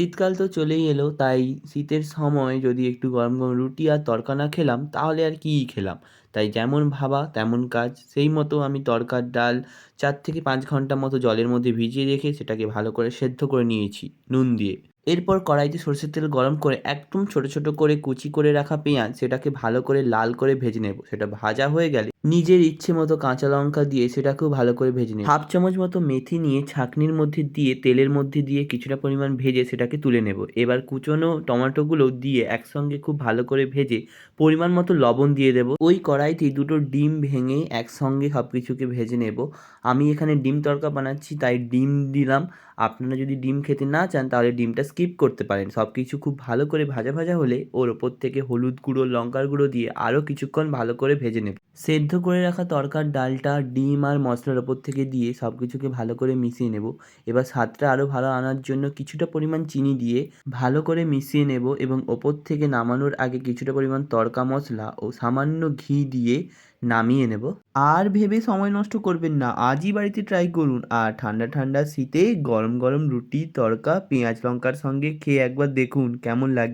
শীতকাল তো চলেই এলো, তাই শীতের সময় যদি একটু গরম গরম রুটি আর তড়কা না খেলাম, তাহলে আর কী খেলাম? তাই যেমন ভাবা, তেমন কাজ। সেই মতো আমি তড়কার ডাল চার থেকে পাঁচ ঘণ্টা মতো জলের মধ্যে ভিজিয়ে রেখে সেটাকে ভালো করে সেদ্ধ করে নিয়েছি, নুন দিয়ে। এরপর কড়াইতে সরষের তেল গরম করে একদম ছোটো ছোটো করে কুচি করে রাখা পেঁয়াজ, সেটাকে ভালো করে লাল করে ভেজে নেব। সেটা ভাজা হয়ে গেলে নিজের ইচ্ছে মতো কাঁচা লঙ্কা দিয়ে সেটাকেও ভালো করে ভেজে নেব। হাফ চামচ মতো মেথি নিয়ে ছাঁকনির মধ্যে দিয়ে, তেলের মধ্যে দিয়ে কিছুটা পরিমাণ ভেজে সেটাকে তুলে নেব। এবার কুচনো টমেটোগুলো দিয়ে একসঙ্গে খুব ভালো করে ভেজে পরিমাণ মতো লবণ দিয়ে দেবো। ওই কড়াইতে দুটো ডিম ভেঙে একসঙ্গে সব কিছুকে ভেজে নেব। আমি এখানে ডিম তড়কা বানাচ্ছি, তাই ডিম দিলাম। আপনারা যদি ডিম খেতে না চান, তাহলে ডিমটা স্কিপ করতে পারেন। সব কিছু খুব ভালো করে ভাজা ভাজা হলে ওর ওপর থেকে হলুদ গুঁড়ো, লঙ্কার গুঁড়ো দিয়ে আরও কিছুক্ষণ ভালো করে ভেজে নেব সেদ্ধ করে রাখা তরকার ডালটা, ডিম আর মশলার ওপর থেকে দিয়ে সব কিছুকে ভালো করে মিশিয়ে নেব। এবার স্বাদটা আরও ভালো আনার জন্য কিছুটা পরিমাণ চিনি দিয়ে ভালো করে মিশিয়ে নেব এবং ওপর থেকে নামানোর আগে কিছুটা পরিমাণ তড়কা মশলা ও সামান্য ঘি দিয়ে নামিয়ে নেব। আর ভেবে সময় নষ্ট করবেন না। আজই বাড়িতে ট্রাই করুন। আর ঠান্ডা ঠান্ডা শীতে গরম গরম রুটি তড়কা পেঁয়াজ লঙ্কার সঙ্গে খেয়ে একবার দেখুন কেমন লাগে।